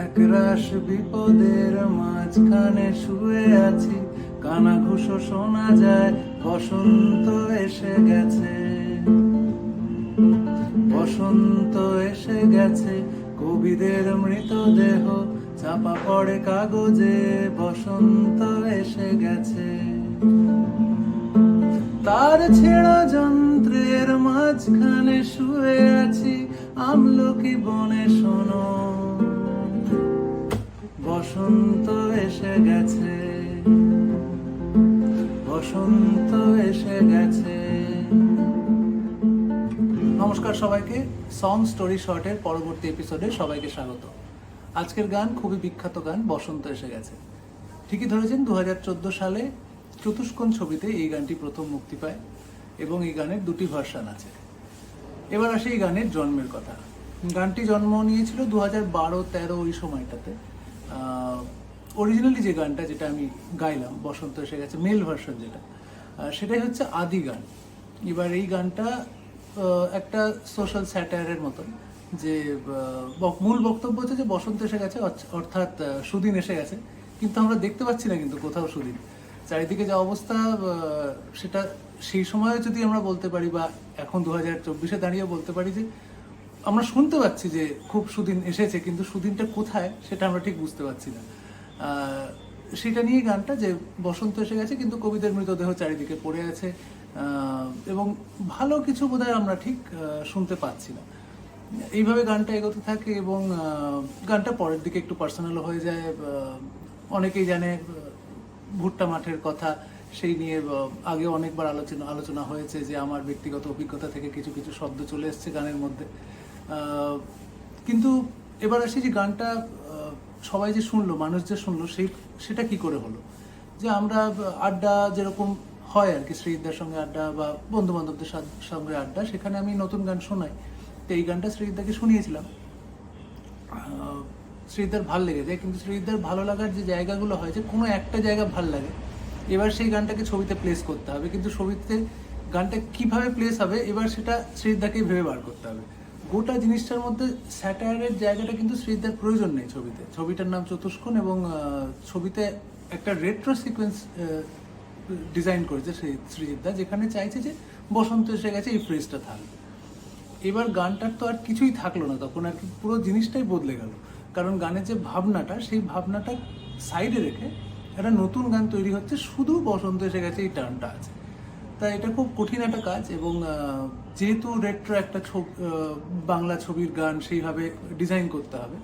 একরাশ বিপদের মাঝখানে শুয়ে আছি। কানা ঘুষো শোনা যায়, বসন্ত এসে গেছে। বসন্ত এসে গেছে, কবিদের মৃতদেহ চাপা পড়ে কাগজে, বসন্ত এসে গেছে। তার ছেঁড়া যন্ত্রের মাঝখানে শুয়ে আমলকি বনে শোনো। বসন্ত এসে গেছে। বসন্ত এসে গেছে। নমস্কার সবাইকে। সং স্টোরি শর্টের পরবর্তী এপিসোডে সবাইকে স্বাগত। আজকের গান খুবই বিখ্যাত গান, বসন্ত এসে গেছে। ঠিকই ধরেছেন দু হাজার চোদ্দ সালে চতুষ্কোণ ছবিতে এই গানটি প্রথম মুক্তি পায় এবং এই গানের দুটি ভার্সান আছে। এবার আসে এই গানের জন্মের কথা। গানটি জন্ম নিয়েছিল দু হাজার বারো, তেরো ওই সময়টাতে। অরিজিনালি যে গানটা যেটা আমি গাইলাম, বসন্ত এসে গেছে মেল ভার্সন যেটা সেটাই হচ্ছে আদি গান। এবার এই গানটা একটা সোশ্যাল স্যাটায়ারের মতন যে মূল বক্তব্য হচ্ছে যে বসন্ত এসে গেছে অর্থাৎ সুদিন এসে গেছে। কিন্তু আমরা দেখতে পাচ্ছি না কিন্তু কোথাও সুদিন। চারিদিকে যে অবস্থা সেটা সেই সময়ে যদি আমরা বলতে পারি বা এখন দু হাজার চব্বিশে দাঁড়িয়ে বলতে পারি যে আমরা শুনতে পাচ্ছি যে খুব সুদিন এসেছে, কিন্তু সুদিনটা কোথায় সেটা আমরা ঠিক বুঝতে পারছি না। সেটা নিয়ে গানটা যে বসন্ত এসে গেছে, কিন্তু কবিদের মৃতদেহ চারিদিকে পড়ে আছে এবং ভালো কিছু বোধহয় আমরা ঠিক শুনতে পাচ্ছি না। এইভাবে গানটা এগোতে থাকে এবং গানটা পরের দিকে একটু পার্সোনাল হয়ে যায় অনেকেই জানে ভুট্টা মাঠের কথা সেই নিয়ে আগে অনেকবার আলোচনা আলোচনা হয়েছে যে আমার ব্যক্তিগত অভিজ্ঞতা থেকে কিছু কিছু শব্দ চলে এসছে গানের মধ্যে। কিন্তু এবার আসি যে গানটা সবাই যে শুনলো, মানুষ যে শুনলো, সেই, সেটা কি করে হলো? যে আমরা আড্ডা যেরকম হয় আর কি শ্রীদার সঙ্গে আড্ডা বা বন্ধু বান্ধবদের সঙ্গে আড্ডা, সেখানে আমি নতুন গান শোনাই। তো এই গানটা শ্রীদাকে শুনিয়েছিলাম। শ্রীদার ভালো লেগে যায় কিন্তু শ্রীদার ভালো লাগার যে জায়গাগুলো হয়, যে কোনো একটা জায়গা ভালো লাগে এবার সেই গানটাকে ছবিতে প্লেস করতে হবে। কিন্তু ছবিতে গানটা কীভাবে প্লেস হবে, এবার সেটা শ্রীদাকে ভেবে বার করতে হবে। গোটা জিনিসটার মধ্যে স্যাটায়ারের জায়গাটা কিন্তু শ্রীদার প্রয়োজন নেই ছবিতে। ছবিটার নাম চতুষ্কোণ এবং ছবিতে একটা রেট্রো সিকোয়েন্স ডিজাইন করেছে শ্রী শ্রীজিৎদা যেখানে চাইছে যে বসন্ত এসে গেছে, এই ফ্রেজটা থাকবে এবার গানটার তো আর কিছুই থাকল না তখন, আর কি পুরো জিনিসটাই বদলে গেল। কারণ গানের যে ভাবনাটা, সেই ভাবনাটা সাইডে রেখে একটা নতুন গান তৈরি হচ্ছে, শুধু বসন্ত এসে গেছে, এই টার্নটা আছে। তা এটা খুব কঠিন একটা কাজ এবং যেহেতু রেট্রো একটা ছবি বাংলা ছবির গান সেইভাবে ডিজাইন করতে হবে।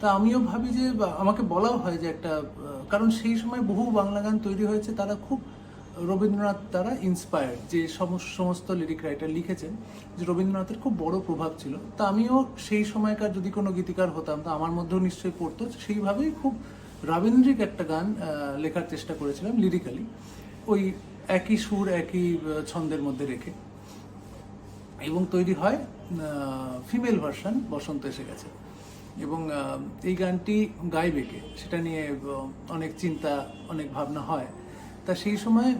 তা আমিও ভাবি যে আমাকে বলাও হয় যে একটা কারণ সেই সময় বহু বাংলা গান তৈরি হয়েছে, তারা খুব রবীন্দ্রনাথ দ্বারা ইন্সপায়ার্ড যে সমস্ত লিরিক রাইটার লিখেছেন, যে রবীন্দ্রনাথের খুব বড় প্রভাব ছিল। তা আমিও সেই সময়কার যদি কোনো গীতিকার হতাম, তা আমার মধ্যেও নিশ্চয়ই পড়তো, সেইভাবেই খুব রাবীন্দ্রিক একটা গান লেখার চেষ্টা করেছিলাম লিরিক্যালি ওই একই সুর, একই ছন্দের মধ্যে রেখে। এবং তৈরি হয় ফিমেল ভার্সন বসন্ত এসে গেছে। এবং এই গানটি গাইবে কে, সেটা নিয়ে অনেক চিন্তা, অনেক ভাবনা হয়। তা সেই সময়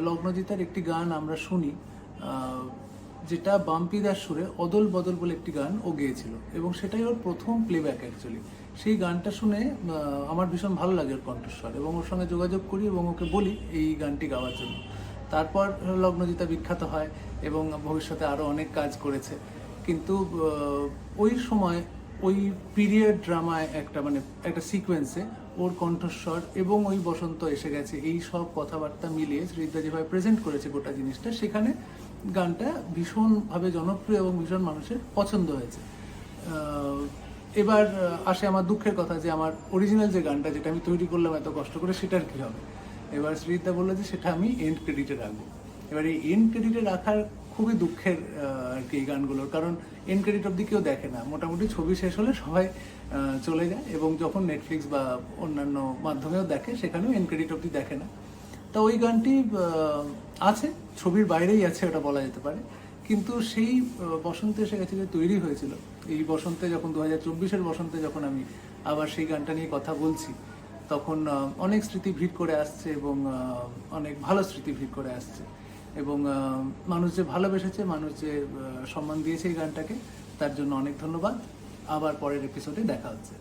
লগ্নজিতার একটি গান আমরা শুনি যেটা বাম্পি দাস সুরে অদল বদল বলে একটি গান ও গেয়েছিল। এবং সেটাই ওর প্রথম প্লেব্যাক অ্যাকচুয়ালি সেই গানটা শুনে আমার ভীষণ ভালো লাগে ওর কণ্ঠস্বর এবং ওর সঙ্গে যোগাযোগ করি এবং ওকে বলি এই গানটি গাওয়ার জন্য। তারপর লগ্নজিতা বিখ্যাত হয় এবং ভবিষ্যতে আরও অনেক কাজ করেছে। কিন্তু ওই সময়, ওই পিরিয়ড ড্রামায় একটা মানে একটা সিকোয়েন্সে ওর কণ্ঠস্বর এবং ওই বসন্ত এসে গেছে। এই সব কথাবার্তা মিলিয়ে শ্রীদা যেভাবে প্রেজেন্ট করেছে গোটা জিনিসটা। সেখানে গানটা ভীষণভাবে জনপ্রিয় এবং ভীষণ মানুষের পছন্দ হয়েছে। এবার আসে আমার দুঃখের কথা যে আমার অরিজিনাল যে গানটা যেটা আমি তৈরি করলাম এত কষ্ট করে, সেটার কি হবে? এবার শ্রীদা বলল যে সেটা আমি এন্ড ক্রেডিটে রাখব। এবার এই এন্ড ক্রেডিটে রাখার খুবই দুঃখের আর কি এই গানগুলোর। কারণ এন্ড ক্রেডিট অব্দি কেউ দেখে না। মোটামুটি ছবি শেষ হলে সবাই চলে যায় এবং যখন নেটফ্লিক্স বা অন্যান্য মাধ্যমেও দেখে, সেখানেও এন্ড ক্রেডিট অব্দি দেখে না। তা ওই গানটি আছে, ছবির বাইরেই আছে, ওটা বলা যেতে পারে। কিন্তু সেই বসন্তে এসে গেছে যে তৈরি হয়েছিল, এই বসন্তে যখন দু হাজার চব্বিশের বসন্তে যখন আমি আবার সেই গানটা নিয়ে কথা বলছি, তখন অনেক স্মৃতি ভিড় করে আসছে এবং অনেক ভালো স্মৃতি ভিড় করে আসছে। এবং মানুষ যে ভালোবেসেছে, মানুষ যে সম্মান দিয়েছে এই গানটাকে, তার জন্য অনেক ধন্যবাদ। আবার পরের এপিসোডে দেখা হচ্ছে।